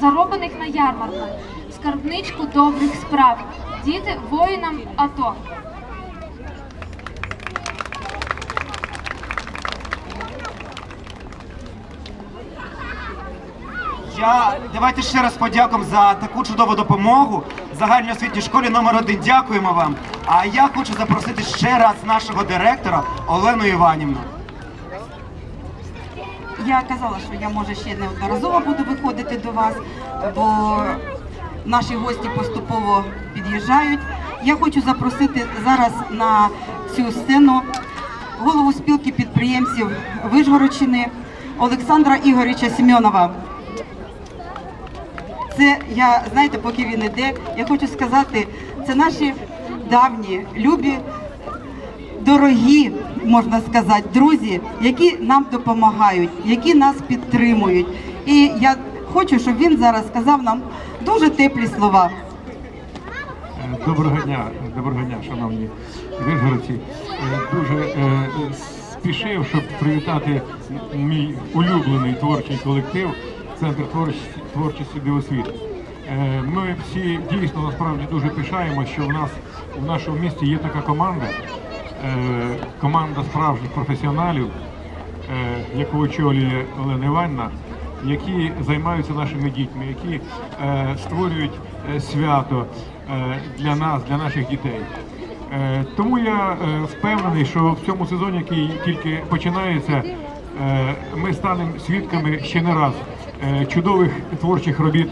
зароблених на ярмарку, скарбничку добрих справ, діти воїнам АТО. Я давайте ще раз подякуємо за таку чудову допомогу загальноосвітній школі номер 1 Дякуємо вам. А я хочу запросити ще раз нашого директора Олену Іванівну. Я казала, що я може ще неодноразово буду виходити до вас, бо наші гості поступово під'їжджають. Я хочу запросити зараз на цю сцену голову спілки підприємців Вишгородщини Олександра Ігорича Семенова. Це я, знаєте, поки він іде, я хочу сказати, це наші давні, любі дорогі, можна сказати, друзі, які нам допомагають, які нас підтримують. І я хочу, щоб він зараз сказав нам дуже теплі слова. Е, Доброго дня, доброго дня, шановні вишгородці. Е, Дуже е, спішив, щоб привітати мій улюблений творчий колектив Центр творчості, творчості Дивосвіт. Е, Ми всі дійсно насправді дуже пишаємо, що в нас в нашому місті є така команда, команда справжніх професіоналів, е, яку очолює Олена Іванівна, які займаються нашими дітьми, які е, створюють е, свято е, для нас, для наших дітей. Е, Тому я е, впевнений, що в цьому сезоні, який тільки починається, е, ми станемо свідками ще не раз е, чудових творчих робіт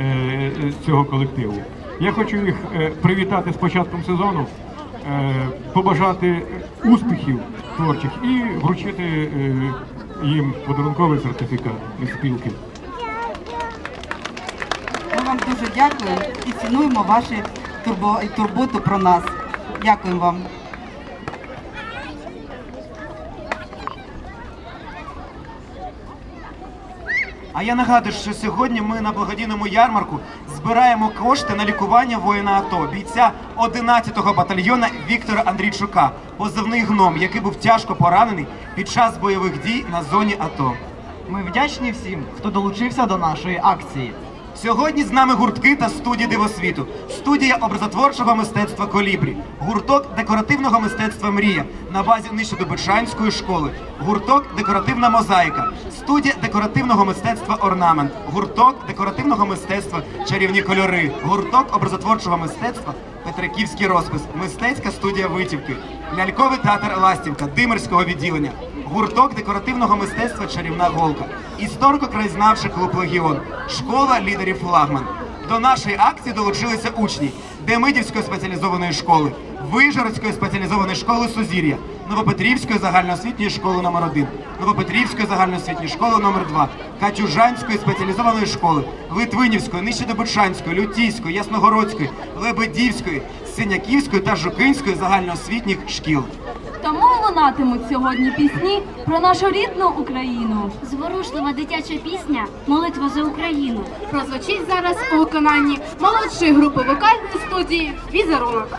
е, е, цього колективу. Я хочу їх е, привітати з початком сезону, е, побажати успіхів творчих і вручити е, їм подарунковий сертифікат від спілки. Ми вам дуже дякуємо і цінуємо вашу турбо- турботу про нас. Дякуємо вам. Я нагадую, що сьогодні ми на благодійному ярмарку збираємо кошти на лікування воїна АТО, бійця 11-го батальйона Віктора Андрійчука, позивний гном, який був тяжко поранений під час бойових дій на зоні АТО. Ми вдячні всім, хто долучився до нашої акції. Сьогодні з нами гуртки та студії дивосвіту, студія образотворчого мистецтва Колібрі, гурток декоративного мистецтва Мрія на базі Нижчодобичанської школи, гурток декоративна мозаїка, студія декоративного мистецтва Орнамент, гурток декоративного мистецтва Чарівні кольори, гурток образотворчого мистецтва Петриківський розпис, мистецька студія витівки, ляльковий театр Ластівка, Димирського відділення, гурток декоративного мистецтва Чарівна голка, історико-краєзнавчий клуб Легіон, школа лідерів флагман. До нашої акції долучилися учні Демидівської спеціалізованої школи, Вижгородської спеціалізованої школи Сузір'я, Новопетрівської загальноосвітньої школи номер 1 Новопетрівської загальноосвітньої школи номер 2 Катюжанської спеціалізованої школи, Литвинівської, Нижчедобичанської, Лютійської, Ясногородської, Лебедівської, Синяківської та Жукинської загальноосвітніх шкіл. Тому лунатимуть сьогодні пісні про нашу рідну Україну. Зворушлива дитяча пісня Молитва за Україну. Прозвучить зараз у виконанні молодшої групи вокальної студії Візерунок.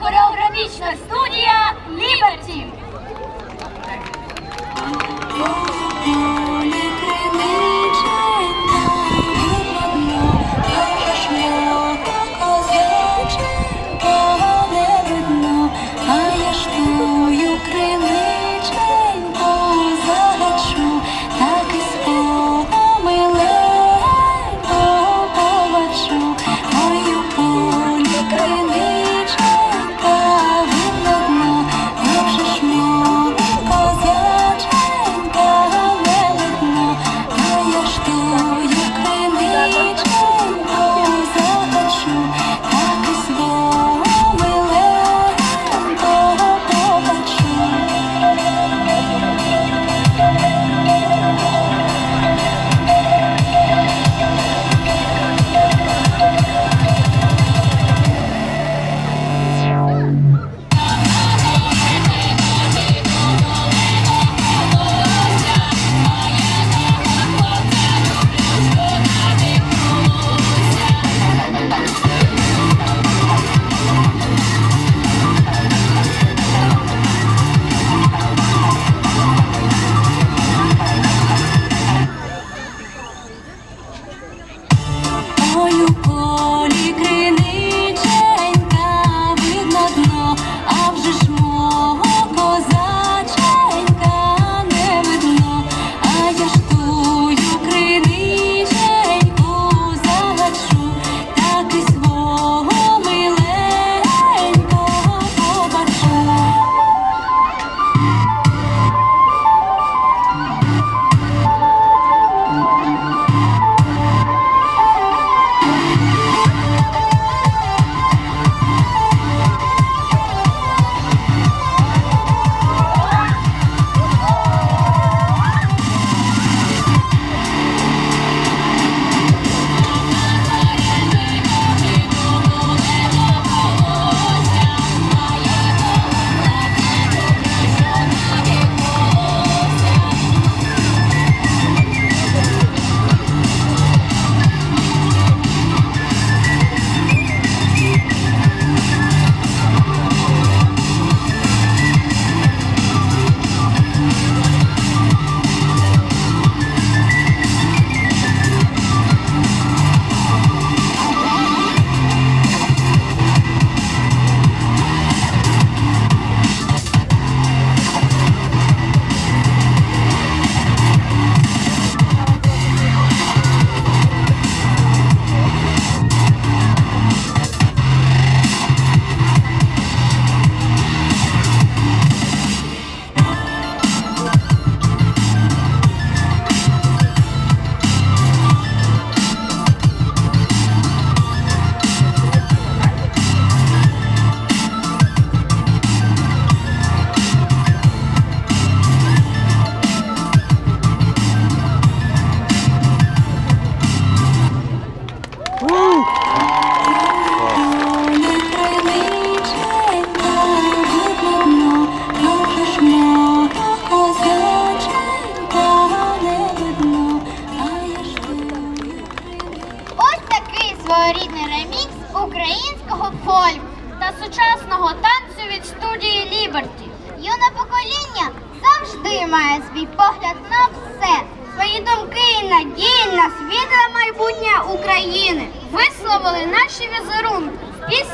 Хореографічна студія Ліберті.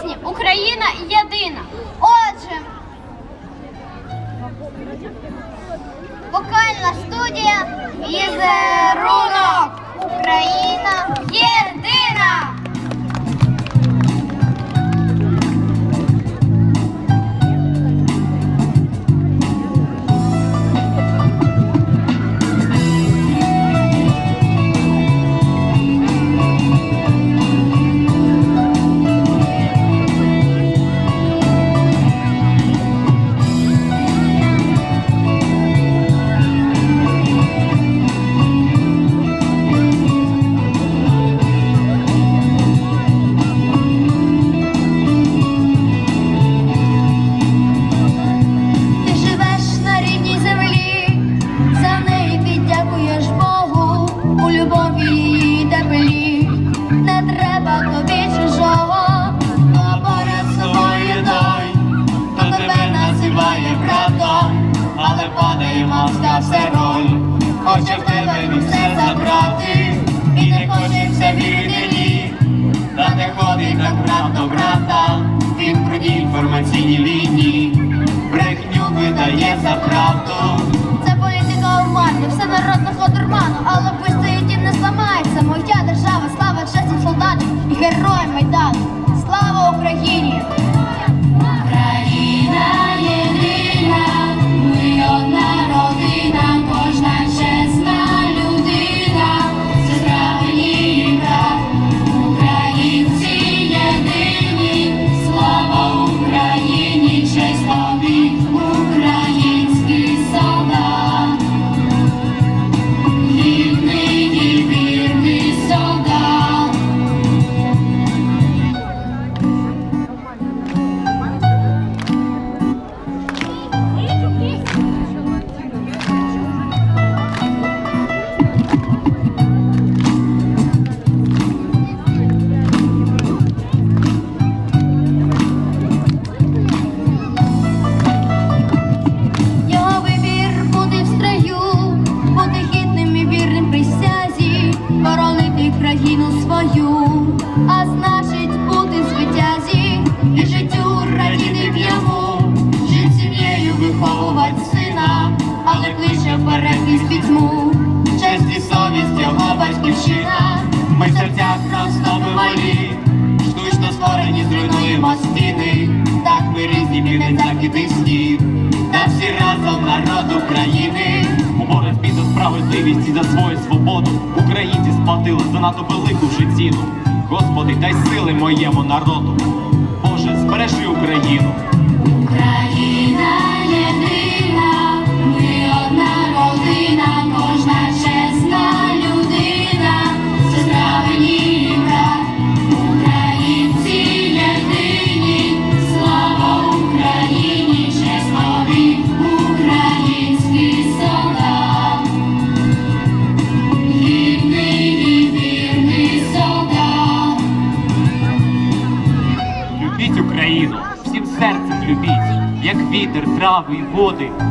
пісні Україна єдина. Отже, вокальна студія Візерунок. Україна єдина. інформаційній війні, брехню видає за правду. Це політика обману, все народного дурману, але вистоїть і не сламається. Моя держава, слава чесним солдатам і героям майдану. народ України у боротьбі за справедливість і за свою свободу українці сплатили занадто велику вже ціну. Господи, дай сили моєму народу. Боже, збережи Україну. Україна. Love Voodoo.